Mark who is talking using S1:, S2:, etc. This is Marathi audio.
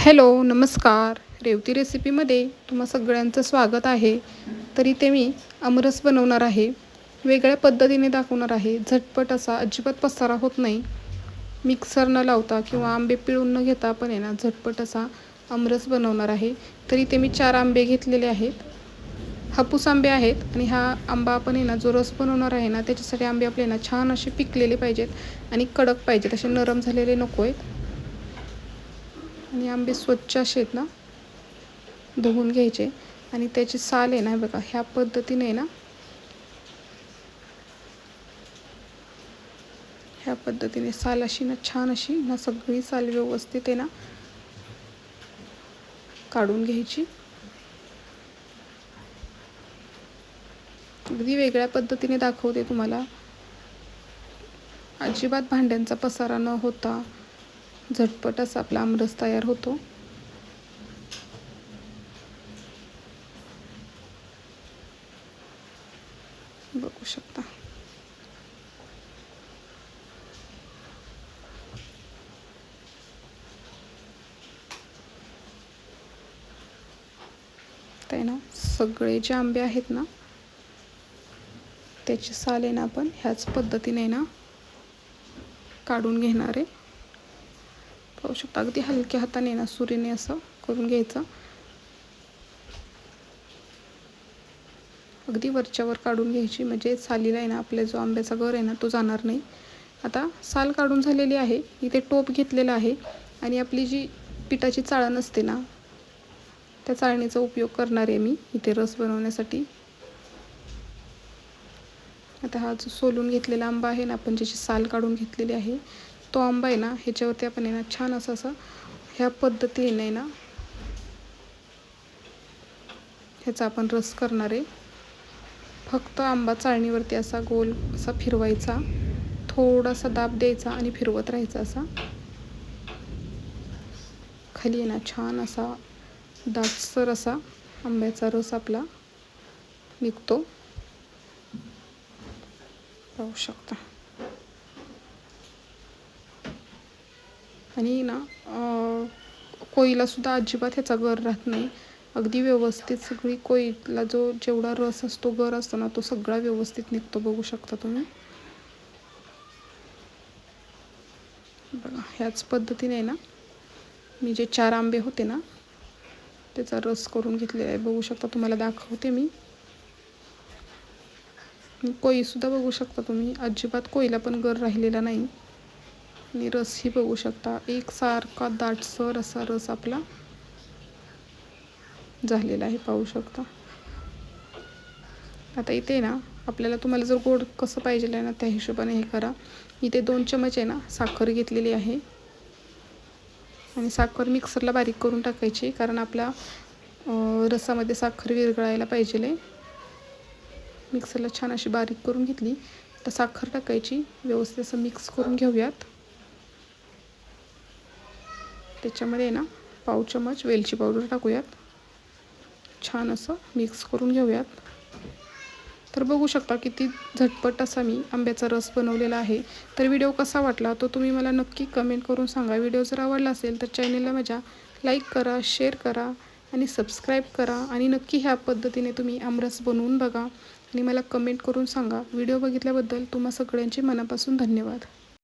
S1: हॅलो नमस्कार. रेवती रेसिपीमध्ये तुम्हा सगळ्यांचं स्वागत आहे. तर इथे मी अमरस बनवणार आहे. वेगळ्या पद्धतीने दाखवणार आहे. झटपट असा अजिबात पसारा होत नाही. मिक्सर न लावता किंवा आंबे पिळून न घेता पण आहे ना झटपट असा आमरस बनवणार आहे. तर इथे मी चार आंबे घेतलेले आहेत. हापूस आंबे आहेत आणि हा आंबा आपण आहे ना जो रस बनवणार आहे ना त्याच्यासाठी आंबे आपले ना छान असे पिकलेले पाहिजेत आणि कडक पाहिजेत. असे नरम झालेले नको आहेत. आणि आंबे स्वच्छ असे आहेत ना धुवून घ्यायचे. आणि त्याची साल आहे ना बघा ह्या पद्धतीने ना ह्या पद्धतीने साल अशी ना छान अशी ना सगळी साल व्यवस्थित आहे ना काढून घ्यायची. अगदी वेगळ्या पद्धतीने दाखवते तुम्हाला. अजिबात भांड्यांचा पसारा न होता झटपट असा आपला आमरस तयार होतो. बघू शकता. ते ना सगळे जे आंबे आहेत ना त्याची साल आहे ना आपण ह्याच पद्धतीने ना काढून घेणार आहे. पाहू शकता. अगदी हलक्या हाताने ना सुरीने असं करून घ्यायचं. अगदी वरच्यावर काढून घ्यायची. म्हणजे सालीला आहे ना आपल्या जो आंब्याचा गर आहे ना तो जाणार नाही. आता साल काढून झालेली आहे. इथे टोप घेतलेला आहे. आणि आपली जी पिठाची चाळण असते ना त्या चाळणीचा उपयोग करणार आहे मी इथे रस बनवण्यासाठी. आता हा जो सोलून घेतलेला आंबा आहे ना आपण ज्याची साल काढून घेतलेली आहे तो आंबा आहे ना ह्याच्यावरती आपण आहे ना छान असं असं ह्या पद्धतीने ना ह्याचा आपण रस करणार आहे. फक्त आंबा चाळणीवरती असा गोल असा फिरवायचा. थोडासा दाब द्यायचा आणि फिरवत राहायचा असा. खाली ना छान असा दाटसर असा आंब्याचा रस आपला निघतो. पाहू शकता. आणि ना कोळीलासुद्धा अजिबात ह्याचा गर राहत नाही. अगदी व्यवस्थित सगळी कोळीला जो जेवढा रस असतो गर असतो ना तो सगळा व्यवस्थित निघतो बघू शकता तुम्ही. बघा ह्याच पद्धतीने ना मी जे चार आंबे होते ना त्याचा रस करून घेतलेला आहे. बघू शकता तुम्हाला दाखवते मी. कोईसुद्धा बघू शकता तुम्ही. अजिबात कोयला पण गर राहिलेला नाही. आणि रसही बघू शकता. एकसारखा दाटसर असा रस आपला झालेला आहे पाहू शकता. आता इथे ना आपल्याला तुम्हाला जर गोड कसं पाहिजे आहे ना त्या हिशोबाने हे करा. इथे दोन चमच आहे ना साखर घेतलेली आहे. आणि साखर मिक्सरला बारीक करून टाकायची कारण आपल्या रसामध्ये साखर विरघळायला पाहिजे मिक्सरला छान अशी बारीक करून घेतली. तर साखर टाकायची. व्यवस्थित असं मिक्स करून घेऊयात. त्याच्यामध्ये ना पाव चमच वेलची पावडर टाकूयात. छान असं मिक्स करून घेऊयात. तर बघू शकता किती झटपट असा मी आंब्याचा रस बनवलेला आहे. तर व्हिडिओ कसा वाटला तो तुम्ही मला नक्की कमेंट करून सांगा. व्हिडिओ जर आवडला असेल तर चॅनेलला माझ्या लाईक करा शेअर करा आणि सबस्क्राईब करा आणि नक्की ह्या पद्धतीने तुम्ही आमरस बनवून बघा आणि मला कमेंट करून सांगा. व्हिडिओ बघितल्याबद्दल तुम्हा सगळ्यांचे मनापासून धन्यवाद.